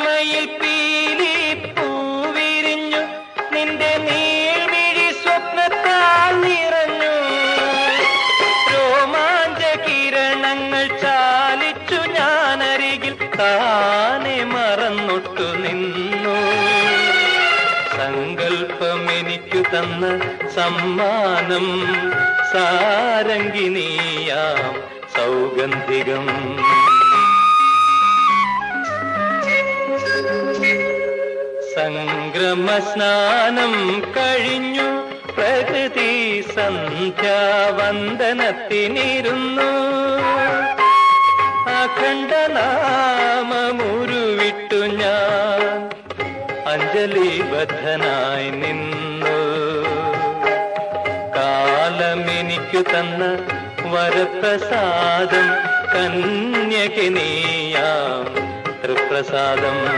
നീലമയിൽ പീലി പൂവിരിഞ്ഞു നിന്റെ നീൾമിഴി സ്വപ്നത്താൽ നിറഞ്ഞു. രോമാഞ്ച കിരണങ്ങൾ ചാലിച്ചു ഞാനരികിൽ താനെ മറന്നൊട്ടു നിന്നു. സങ്കൽപ്പം എനിക്കു തന്ന സമ്മാനം സാരംഗിനിയാം സൗഗന്ധികം. സംക്രമ സ്നാനം കഴിഞ്ഞു. പ്രകൃതി സന്ധ്യാവന്ദനത്തിനിരുന്നു. അഖണ്ഡനാമമുരുവിട്ടു ഞാൻ. അഞ്ജലിബദ്ധനായി നിന്നു. കാലമെനിക്കു തന്ന വരപ്രസാദം കന്യകിനീയാം തൃപ്രസാദം.